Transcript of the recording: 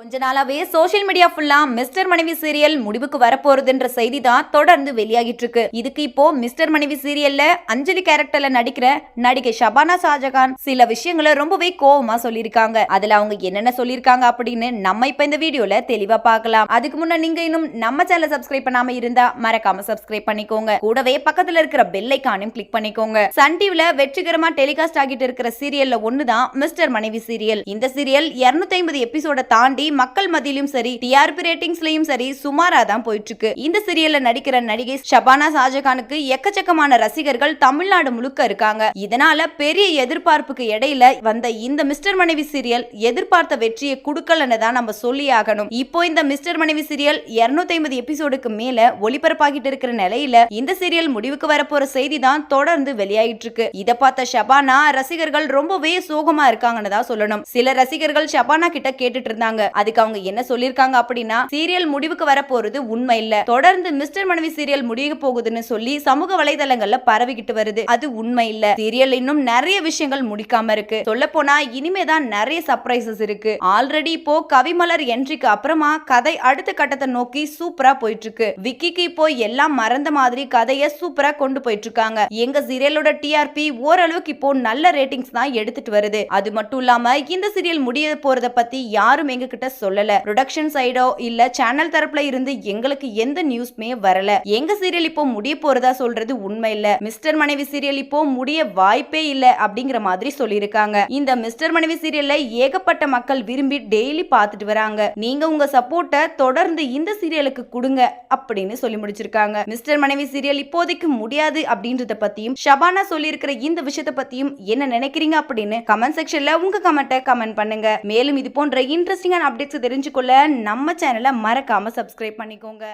கொஞ்ச நாளாவே social media ஃபுல்லா மிஸ்டர் மனைவி சீரியல் முடிவுக்கு வரப்போறதுன்ற செய்தி தான் தொடர்ந்து வெளியாகிட்டு இருக்கு. இதுக்கு இப்போ மிஸ்டர் மனைவி சீரியல்ல அஞ்சலி கேரக்டர்ல நடிக்கிற நடிகை ஷபானா ஷாஜகான் சில விஷயங்களை ரொம்பவே கோவமா சொல்லியிருக்காங்க. அதுல அவங்க என்னென்ன சொல்லியிருக்காங்க அப்படின்னு நம்ம இப்ப இந்த வீடியோல தெளிவா பார்க்கலாம். அதுக்கு முன்ன நீங்க இன்னும் நம்ம சேனல் சப்ஸ்கிரைப் பண்ணாம இருந்தா மறக்காம சப்ஸ்கிரைப் பண்ணிக்கோங்க. கூடவே பக்கத்துல இருக்கிற பெல் ஐக்கானையும் கிளிக் பண்ணிக்கோங்க. சன் டிவில வெற்றிகரமா டெலிகாஸ்ட் ஆகிட்டு இருக்கிற சீரியல்ல ஒண்ணுதான் மிஸ்டர் மனைவி சீரியல் இந்த சீரியல் 250 ஐம்பது எபிசோட தாண்டி மக்கள் மத்தியிலும் சரி டிஆர்பி ரேட்டிங்ஸ்லயும் சரி சுமாரா தான் போயிட்டு இருக்கு இந்த சீரியல்ல நடிக்கிற நடிகை ஷபானா ஷாஜகானுக்கு எக்கச்சக்கமான ரசிகர்கள் தமிழ்நாடு முழுக்க இருக்காங்க. இதனால பெரிய எதிர்பார்ப்புக்கு இடையில வந்த இந்த மிஸ்டர் மனைவி சீரியல் எதிர்பார்த்த வெற்றியை கொடுக்கலன்னு தான் நம்ம சொல்லி ஆகணும். இப்போ இந்த மிஸ்டர் மனைவி சீரியல் 250 ஐம்பது எபிசோடுக்கு மேல ஒளிபரப்பாகிட்டு இருக்கிற நிலையில இந்த சீரியல் முடிவுக்கு வரப்போற செய்தி தான் தொடர்ந்து வெளியாயிட்டு இருக்கு இத பார்த்த ஷபானா ரசிகர்கள் ரொம்பவே சோகமா இருக்காங்கன்னு தான் சொல்லணும். சில ரசிகர்கள் ஷபானா கிட்ட கேட்டுட்டு இருந்தாங்க. அதுக்கு அவங்க என்ன சொல்லியிருக்காங்க அப்படின்னா சீரியல் முடிவுக்கு வரப்போறது உண்மை இல்ல. தொடர்ந்து மிஸ்டர் மனைவி சீரியல் முடிய போகுதுன்னு சொல்லி சமூக வலைதளங்கள்ல பரவிக்கிட்டு வருது. அது உண்மை இல்ல. சீரியல் இன்னும் நிறைய விஷயங்கள் முடிக்காம இருக்கு. சொல்ல போனா இனிமேதான் நிறைய சர்ப்ரைசஸ் இருக்கு. ஆல்ரெடி இப்போ கவிமலர் என்ட்ரிக்கு அப்புறமா கதை அடுத்த கட்டத்தை நோக்கி சூப்பரா போயிட்டு இருக்கு விக்கிக்கு இப்போ எல்லாம் மறந்த மாதிரி கதைய சூப்பரா கொண்டு போயிட்டு இருக்காங்க எங்க சீரியலோட டிஆர்பி ஓரளவுக்கு இப்போ நல்ல ரேட்டிங்ஸ் தான் எடுத்துட்டு வருது. அது மட்டும் இல்லாம இந்த சீரியல் முடிய போறத பத்தி யாரும் எங்க கிட்ட சொல்லல. ப்ரொடக்ஷன் சைடோ இல்ல சேனல் தரப்புல இருந்து எங்களுக்கு எந்த நியூஸ்மே வரல. எங்க சீரியல் இப்போ முடிய போறதா சொல்றது உண்மை இல்ல. மிஸ்டர் மனைவி சீரியல் இப்போ முடிய வாய்ப்பே இல்ல அப்படிங்கிற மாதிரி சொல்லியிருக்காங்க. இந்த மிஸ்டர் மனைவி சீரியல்ல ஏகப்பட்ட மக்கள் விரும்பி டெய்லி பார்த்துட்டு வராங்க. நீங்க உங்க சப்போர்ட்டை தொடர்ந்து இந்த சீரியலுக்கு கொடுங்க அப்படின்னு சொல்லி முடிச்சிருக்காங்க. மிஸ்டர் மனைவி சீரியல் இப்போதைக்கு முடியாது அப்படின்றத பத்தியும் ஷபானா சொல்லியிருக்கிற இந்த விஷயத்தை பத்தியும் என்ன நினைக்கிறீங்க அப்படின்னு கமெண்ட் செக்ஷன்ல உங்க கமெண்ட்டை கமெண்ட் பண்ணுங்க. மேலும் இது போன்ற இன்ட்ரெஸ்டிங்கான அப்டேட்ஸ் தெரிஞ்சுக்கொள்ள நம்ம சேனலை மறக்காம சப்ஸ்கிரைப் பண்ணிக்கோங்க.